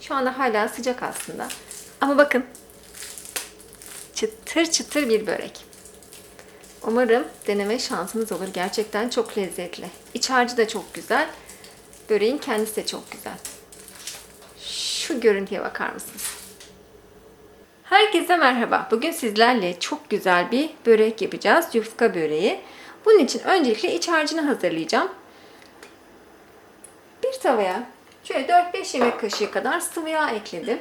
Şu anda hala sıcak aslında. Ama bakın. Çıtır çıtır bir börek. Umarım deneme şansınız olur. Gerçekten çok lezzetli. İç harcı da çok güzel. Böreğin kendisi de çok güzel. Şu görüntüye bakar mısınız? Herkese merhaba. Bugün sizlerle çok güzel bir börek yapacağız. Yufka böreği. Bunun için öncelikle iç harcını hazırlayacağım. Bir tavaya şöyle 4-5 yemek kaşığı kadar sıvı yağ ekledim.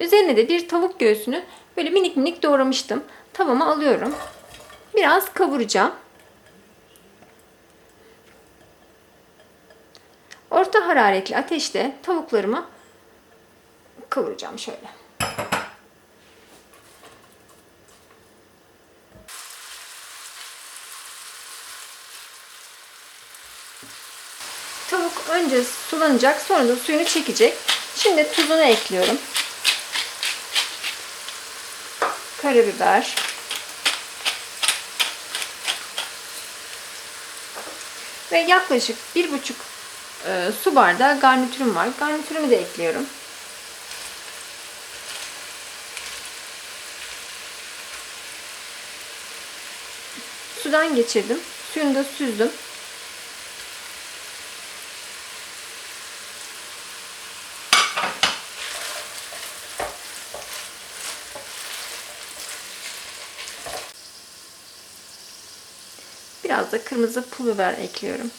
Üzerine de bir tavuk göğsünü böyle minik minik doğramıştım. Tavama alıyorum. Biraz kavuracağım. Orta hararetli ateşte tavuklarımı kavuracağım şöyle. Tavuk önce sulanacak, sonra da suyunu çekecek. Şimdi tuzunu ekliyorum. Karabiber. Ve yaklaşık bir buçuk e, su bardağı garnitürüm var. Garnitürümü de ekliyorum. Sudan geçirdim. Suyunu da süzdüm. Biraz da kırmızı pul biber ekliyorum.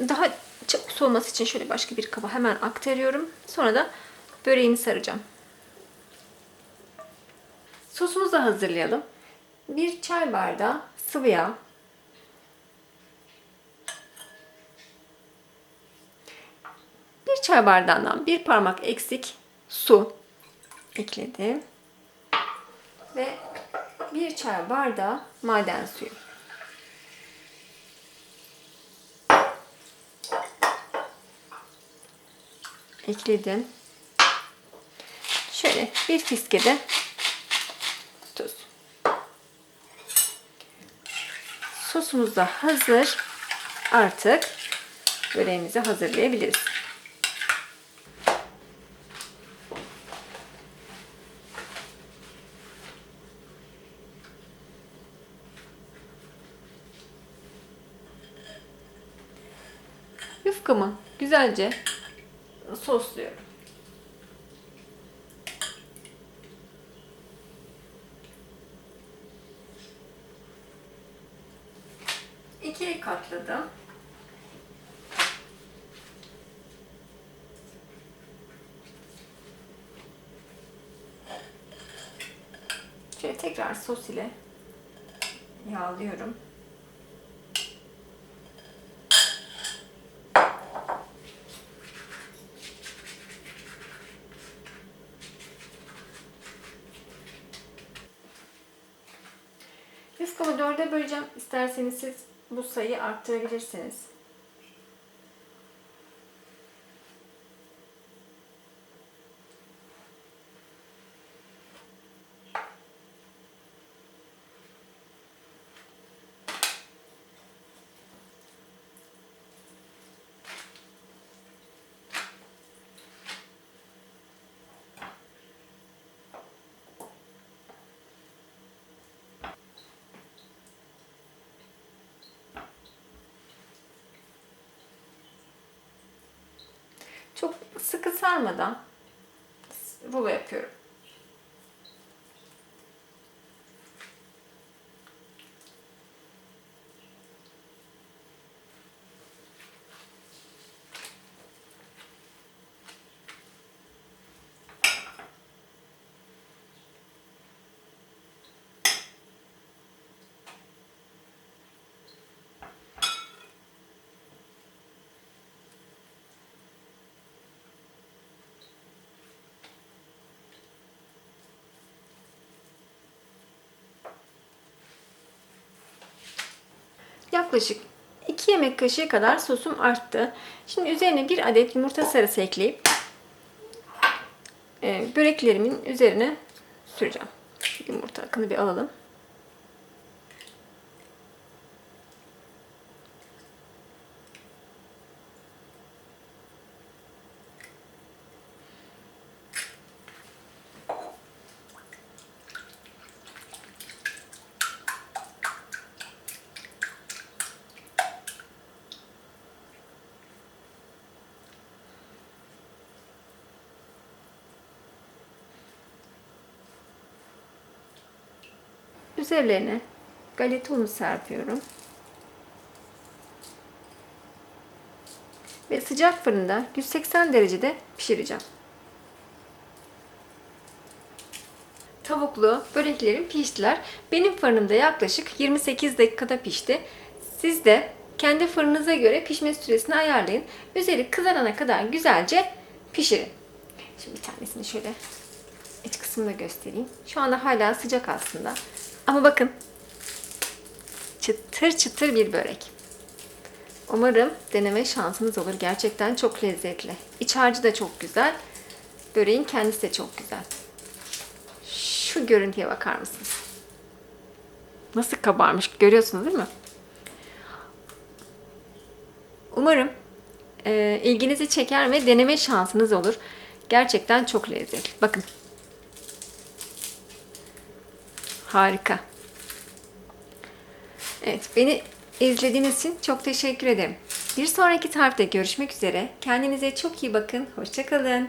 Daha çabuk soğuması için şöyle başka bir kaba hemen aktarıyorum. Sonra da böreğini saracağım. Sosumuzu da hazırlayalım. Bir çay bardağı sıvı yağ. Bir çay bardağından bir parmak eksik su ekledim. Ve bir çay bardağı maden suyu. Ekledim. Şöyle bir fiske de tuz. Sosumuz da hazır. Artık böreğimizi hazırlayabiliriz. Yufkamı güzelce sosluyorum. İkiye katladım. Şöyle tekrar sos ile yağlıyorum. Yufkamı dörde böleceğim. İsterseniz siz bu sayıyı arttırabilirsiniz. Çok sıkı sarmadan rulo yapıyorum. Yaklaşık 2 yemek kaşığı kadar sosum arttı. Şimdi üzerine bir adet yumurta sarısı ekleyip e, böreklerimin üzerine süreceğim. Yumurta akını bir alalım. Üzerlerine galeta unu serpiyorum. Ve sıcak fırında 180 derecede pişireceğim. Tavuklu böreklerim piştiler. Benim fırınımda yaklaşık 28 dakikada pişti. Siz de kendi fırınınıza göre pişme süresini ayarlayın. Üzeri kızarana kadar güzelce pişirin. Şimdi bir tanesini şöyle iç kısmını göstereyim. Şu anda hala sıcak aslında. Ama bakın çıtır çıtır bir börek. Umarım deneme şansınız olur. Gerçekten çok lezzetli. İç harcı da çok güzel. Böreğin kendisi de çok güzel. Şu görüntüye bakar mısınız? Nasıl kabarmış görüyorsunuz değil mi? Umarım e, ilginizi çeker ve deneme şansınız olur. Gerçekten çok lezzetli. Bakın. Harika. Evet, beni izlediğiniz için çok teşekkür ederim. Bir sonraki tarifte görüşmek üzere. Kendinize çok iyi bakın. Hoşçakalın.